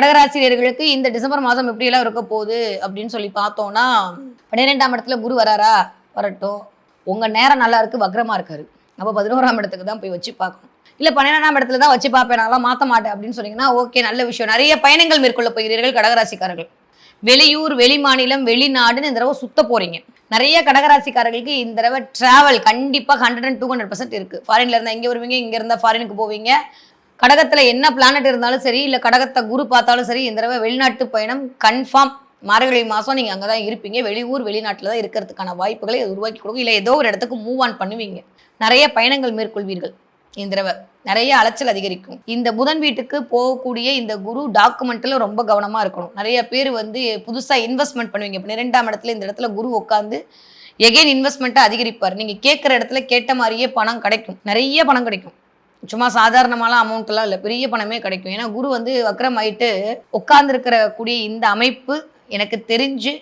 கடகராசிரியர்களுக்கு இந்த டிசம்பர் மாதம் எப்படியெல்லாம் இருக்க போகுது அப்படின்னு சொல்லி பார்த்தோம்னா பன்னிரெண்டாம் இடத்துல குரு வராரா? வரட்டும். உங்க நேரம் நல்லா இருக்கு வக்ரமா இருக்காரு. அப்போ பதினோராம் இடத்துக்கு தான் போய் வச்சு பார்க்கணும். இல்லை பன்னிரெண்டாம் இடத்துல தான் வச்சு பார்ப்பேன் நான்லாம் மாற்ற மாட்டேன் அப்படின்னு சொன்னீங்கன்னா ஓகே நல்ல விஷயம். நிறைய பயணங்கள் மேற்கொள்ள போகிறீர்கள் கடகராசிக்காரர்கள். வெளியூர் வெளி மாநிலம் வெளிநாடுன்னு இந்த தடவை சுத்த போறீங்க. நிறைய கடகராசிக்காரர்களுக்கு இந்த தடவை டிராவல் கண்டிப்பாக hundred and two hundred percent இருக்கு. ஃபாரின்ல இருந்தால் இங்கே வருவீங்க இங்கே இருந்தால் ஃபாரினுக்கு போவீங்க. கடகத்துல என்ன பிளானட் இருந்தாலும் சரி இல்லை கடகத்தை குரு பார்த்தாலும் சரி இந்த தடவை வெளிநாட்டு பயணம் கன்ஃபார்ம் மார்கழி மாதம் நீங்கள் அங்கே தான் இருப்பீங்க. வெளியூர் வெளிநாட்டில் தான் இருக்கிறதுக்கான வாய்ப்புகளை உருவாக்கி கொடுக்கும். இல்லை ஏதோ ஒரு இடத்துக்கு மூவ் ஆன் பண்ணுவீங்க. நிறைய பயணங்கள் மேற்கொள்வீர்கள் இந்த தடவை. நிறைய அலைச்சல் அதிகரிக்கும். இந்த புதன் வீட்டுக்கு போகக்கூடிய இந்த குரு டாக்குமெண்ட்ல ரொம்ப கவனமாக இருக்கணும். நிறைய பேர் வந்து புதுசாக இன்வெஸ்ட்மெண்ட் பண்ணுவீங்க. இப்போ இரண்டாம் இடத்துல இந்த இடத்துல குரு உட்காந்து எகைன் இன்வெஸ்ட்மெண்ட்டை அதிகரிப்பார். நீங்கள் கேட்குற இடத்துல கேட்ட மாதிரியே பணம் கிடைக்கும். நிறைய பணம் கிடைக்கும். சும்மா சாதாரணமாலாம் அமௌண்ட்லாம் இல்லை. பெரிய பணமே கிடைக்கும். ஏன்னா குரு வந்து வக்ரம் ஆயிட்டு உட்கார்ந்துருக்கிற கூடிய இந்த அமைப்பு எனக்கு தெரிஞ்சு